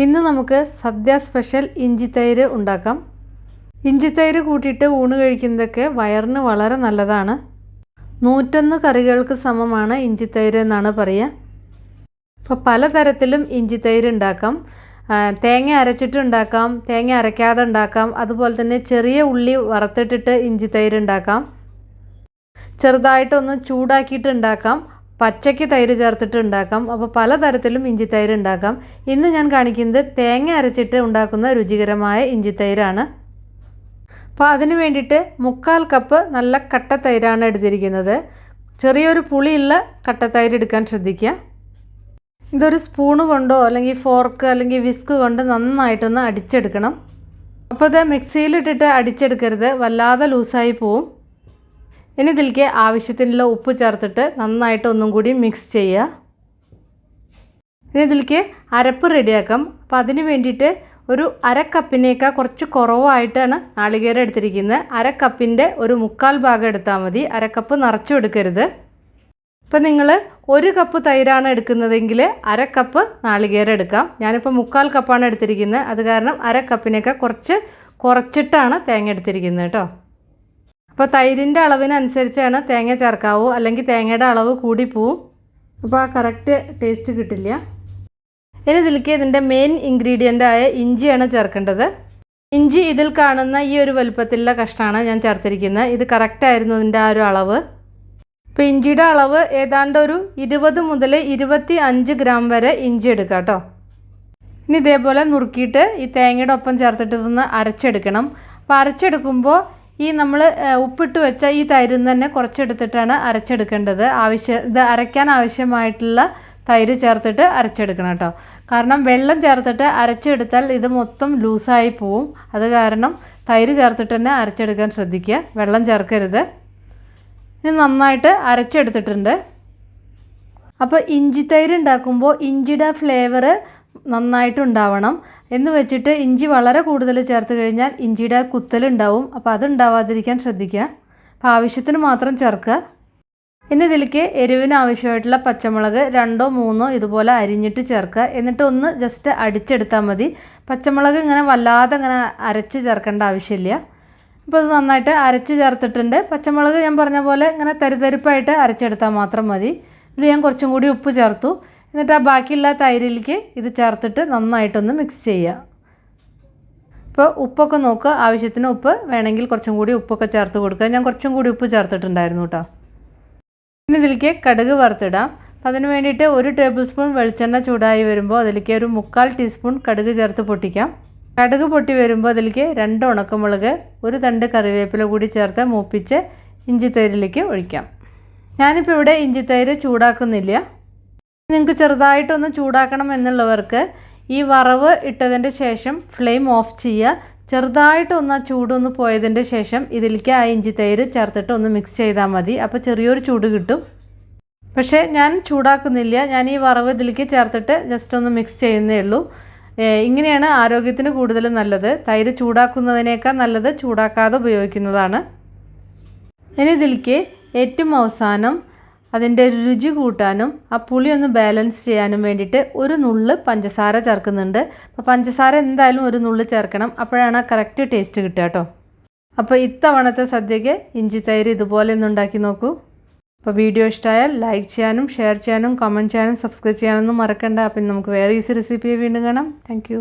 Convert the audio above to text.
ഇന്ന് നമുക്ക് സദ്യ സ്പെഷ്യൽ ഇഞ്ചിത്തൈര് ഉണ്ടാക്കാം. ഇഞ്ചിത്തൈര് കൂട്ടിയിട്ട് ഊണ് കഴിക്കുന്നതൊക്കെ വയറിന് വളരെ നല്ലതാണ്. നൂറ്റൊന്ന് കറികൾക്ക് സമമാണ് ഇഞ്ചിത്തൈര് എന്നാണ് പറയുക. അപ്പോൾ പലതരത്തിലും ഇഞ്ചിത്തൈര് ഉണ്ടാക്കാം. തേങ്ങ അരച്ചിട്ട് ഉണ്ടാക്കാം തേങ്ങ അരയ്ക്കാതെ ഉണ്ടാക്കാം അതുപോലെ തന്നെ ചെറിയ ഉള്ളി വറുത്തിട്ടിട്ട് ഇഞ്ചിത്തൈര് ഉണ്ടാക്കാം. ചെറുതായിട്ടൊന്ന് ചൂടാക്കിയിട്ട് ഉണ്ടാക്കാം. പച്ചയ്ക്ക് തൈര് ചേർത്തിട്ട് ഉണ്ടാക്കാം. അപ്പോൾ പലതരത്തിലും ഇഞ്ചി തൈര് ഉണ്ടാക്കാം. ഇന്ന് ഞാൻ കാണിക്കുന്നത് തേങ്ങ അരച്ചിട്ട് ഉണ്ടാക്കുന്ന രുചികരമായ ഇഞ്ചി തൈരാണ്. അപ്പോൾ അതിന് വേണ്ടിയിട്ട് മുക്കാൽ കപ്പ് നല്ല കട്ട തൈരാണ് എടുത്തിരിക്കുന്നത്. ചെറിയൊരു പുളിയുള്ള കട്ട തൈര് എടുക്കാൻ ശ്രദ്ധിക്കുക. ഇതൊരു സ്പൂണ് കൊണ്ടോ അല്ലെങ്കിൽ ഫോർക്ക് അല്ലെങ്കിൽ വിസ്ക് കൊണ്ട് നന്നായിട്ടൊന്ന് അടിച്ചെടുക്കണം. അപ്പോൾ ഇത് മിക്സിയിലിട്ടിട്ട് അടിച്ചെടുക്കരുത്. വല്ലാതെ ലൂസായി പോവും. ഇനി ഇതിലേക്ക് ആവശ്യത്തിനുള്ള ഉപ്പ് ചേർത്തിട്ട് നന്നായിട്ട് ഒന്നും കൂടി മിക്സ് ചെയ്യുക. ഇനി ഇതിലേക്ക് അരപ്പ് റെഡിയാക്കാം. അപ്പോൾ അതിന് വേണ്ടിയിട്ട് ഒരു അര കപ്പിനേക്കാൾ കുറച്ച് കുറവായിട്ടാണ് നാളികേരം എടുത്തിരിക്കുന്നത്. അര കപ്പിന്റെ ഒരു മുക്കാൽ ഭാഗം എടുത്താൽ മതി. അര കപ്പ് നിറച്ചും എടുക്കരുത്. ഇപ്പം നിങ്ങൾ ഒരു കപ്പ് തൈരാണ് എടുക്കുന്നതെങ്കിൽ അര കപ്പ് നാളികേരം എടുക്കാം. ഞാനിപ്പോൾ മുക്കാൽ കപ്പാണ് എടുത്തിരിക്കുന്നത്. അത് കാരണം അര കപ്പിനേക്കാൾ കുറച്ച് കുറച്ചിട്ടാണ് തേങ്ങ എടുത്തിരിക്കുന്നത് കേട്ടോ. അപ്പോൾ തൈരിന്റെ അളവിനനുസരിച്ചാണ് തേങ്ങ ചേർക്കാവൂ അല്ലെങ്കിൽ തേങ്ങയുടെ അളവ് കൂടി പോവും. അപ്പോൾ ആ കറക്റ്റ് ടേസ്റ്റ് കിട്ടില്ല. ഇനി ഇതിലേക്ക് ഇതിന്റെ മെയിൻ ആയ ഇഞ്ചിയാണ് ചേർക്കേണ്ടത്. ഇഞ്ചി ഇതിൽ കാണുന്ന ഈ ഒരു വലുപ്പത്തിലുള്ള കഷ്ണമാണ് ഞാൻ ചേർത്തിരിക്കുന്നത്. ഇത് കറക്റ്റായിരുന്നു ഇതിന്റെ ആ ഒരു അളവ്. ഇപ്പോൾ ഇഞ്ചിയുടെ അളവ് ഏതാണ്ട് ഒരു ഇരുപത് മുതൽ ഇരുപത്തി അഞ്ച് ഗ്രാം വരെ ഇഞ്ചി എടുക്കാം കേട്ടോ. ഇനി ഇതേപോലെ നുറുക്കിയിട്ട് ഈ തേങ്ങയുടെ ഒപ്പം ചേർത്തിട്ട് ഇതൊന്ന് അരച്ചെടുക്കണം. അപ്പോൾ അരച്ചെടുക്കുമ്പോൾ ഈ നമ്മൾ ഉപ്പിട്ട് വെച്ച ഈ നിന്ന് തന്നെ കുറച്ചെടുത്തിട്ടാണ് അരച്ചെടുക്കേണ്ടത്. ആവശ്യ ഇത് അരയ്ക്കാൻ ആവശ്യമായിട്ടുള്ള തൈര് ചേർത്തിട്ട് അരച്ചെടുക്കണം കേട്ടോ. കാരണം വെള്ളം ചേർത്തിട്ട് അരച്ചെടുത്താൽ ഇത് മൊത്തം ലൂസായി പോവും. അത് കാരണം തൈര് ചേർത്തിട്ട് തന്നെ അരച്ചെടുക്കാൻ ശ്രദ്ധിക്കുക. വെള്ളം ചേർക്കരുത്. ഇനി നന്നായിട്ട് അരച്ചെടുത്തിട്ടുണ്ട്. അപ്പോൾ ഇഞ്ചി തൈര് ഉണ്ടാക്കുമ്പോൾ ഇഞ്ചിയുടെ ഫ്ലേവർ നന്നായിട്ട് ഉണ്ടാവണം. എന്ന് വെച്ചിട്ട് ഇഞ്ചി വളരെ കൂടുതൽ ചേർത്ത് കഴിഞ്ഞാൽ ഇഞ്ചിയുടെ കുത്തലുണ്ടാവും അപ്പോൾ അതുണ്ടാവാതിരിക്കാൻ ശ്രദ്ധിക്കുക. അപ്പോൾ ആവശ്യത്തിന് മാത്രം ചേർക്കുക. ഇനി ഇതിലേക്ക് എരിവിന് ആവശ്യമായിട്ടുള്ള പച്ചമുളക് രണ്ടോ മൂന്നോ ഇതുപോലെ അരിഞ്ഞിട്ട് ചേർക്കുക. എന്നിട്ട് ഒന്ന് ജസ്റ്റ് അടിച്ചെടുത്താൽ മതി. പച്ചമുളക് ഇങ്ങനെ വല്ലാതെ ഇങ്ങനെ അരച്ച് ചേർക്കേണ്ട ആവശ്യമില്ല. അപ്പോൾ ഇത് നന്നായിട്ട് അരച്ച് ചേർത്തിട്ടുണ്ട്. പച്ചമുളക് ഞാൻ പറഞ്ഞ പോലെ ഇങ്ങനെ തരിതരിപ്പായിട്ട് അരച്ചെടുത്താൽ മാത്രം മതി. ഇതിൽ ഞാൻ കുറച്ചും കൂടി ഉപ്പ് ചേർത്തു. എന്നിട്ട് ആ ബാക്കിയുള്ള തൈരിലേക്ക് ഇത് ചേർത്തിട്ട് നന്നായിട്ടൊന്ന് മിക്സ് ചെയ്യുക. ഇപ്പോൾ ഉപ്പൊക്കെ നോക്കുക ആവശ്യത്തിന് ഉപ്പ് വേണമെങ്കിൽ കുറച്ചും കൂടി ഉപ്പൊക്കെ ചേർത്ത് കൊടുക്കുക. ഞാൻ കുറച്ചും കൂടി ഉപ്പ് ചേർത്തിട്ടുണ്ടായിരുന്നു കേട്ടോ ഇനി ഇതിലേക്ക് കടുക് വറുത്തിടാം. അതിന് വേണ്ടിയിട്ട് ഒരു ടേബിൾ സ്പൂൺ വെളിച്ചെണ്ണ ചൂടായി വരുമ്പോൾ അതിലേക്ക് ഒരു മുക്കാൽ ടീസ്പൂൺ കടുക് ചേർത്ത് പൊട്ടിക്കാം. കടുക് പൊട്ടി വരുമ്പോൾ അതിലേക്ക് രണ്ട് ഉണക്കമുളക് ഒരു തണ്ട് കറിവേപ്പില കൂടി ചേർത്ത് മൂപ്പിച്ച് ഇഞ്ചി തൈരിലേക്ക് ഒഴിക്കാം. ഞാനിപ്പോൾ ഇവിടെ ഇഞ്ചി തൈര് ചൂടാക്കുന്നില്ല. നിങ്ങൾക്ക് ചെറുതായിട്ടൊന്ന് ചൂടാക്കണം എന്നുള്ളവർക്ക് ഈ വറവ് ഇട്ടതിന്റെ ശേഷം ഫ്ലെയിം ഓഫ് ചെയ്യുക. ചെറുതായിട്ടൊന്ന് ആ ചൂടൊന്ന് പോയതിന്റെ ശേഷം ഇതിലേക്ക് ആ ഇഞ്ചി തൈര് ചേർത്തിട്ട് ഒന്ന് മിക്സ് ചെയ്താൽ മതി. അപ്പോൾ ചെറിയൊരു ചൂട് കിട്ടും. പക്ഷേ ഞാൻ ചൂടാക്കുന്നില്ല. ഞാൻ ഈ വറവ് ഇതിലേക്ക് ചേർത്തിട്ട് ജസ്റ്റ് ഒന്ന് മിക്സ് ചെയ്യുന്നേ ഉള്ളൂ. ഇങ്ങനെയാണ് ആരോഗ്യത്തിന് കൂടുതൽ നല്ലത്. തൈര് ചൂടാക്കുന്നതിനേക്കാൾ നല്ലത് ചൂടാക്കാതെ ഉപയോഗിക്കുന്നതാണ്. ഇനി ഇതിലേക്ക് ഏറ്റവും അവസാനം അതിന്റെ രുചി കൂട്ടാനും ആ പുളി ഒന്ന് ബാലൻസ് ചെയ്യാനും വേണ്ടിയിട്ട് ഒരു നുള്ള് പഞ്ചസാര ചേർക്കുന്നുണ്ട്. അപ്പോൾ പഞ്ചസാര എന്തായാലും ഒരു നുള്ള് ചേർക്കണം. അപ്പോഴാണ് ആ കറക്റ്റ് ടേസ്റ്റ് കിട്ടുക കേട്ടോ. അപ്പോൾ ഇത്തവണത്തെ സദ്യയ്ക്ക് ഇഞ്ചി തൈര് ഇതുപോലെ ഒന്ന് ഉണ്ടാക്കി നോക്കൂ. അപ്പോൾ വീഡിയോ ഇഷ്ടമായാൽ ലൈക്ക് ചെയ്യാനും ഷെയർ ചെയ്യാനും കമന്റ് ചെയ്യാനും സബ്സ്ക്രൈബ് ചെയ്യാനൊന്നും മറക്കണ്ട. അപ്പം നമുക്ക് വേറെ ഈസി റെസിപ്പി വീണ്ടും കാണാം. താങ്ക്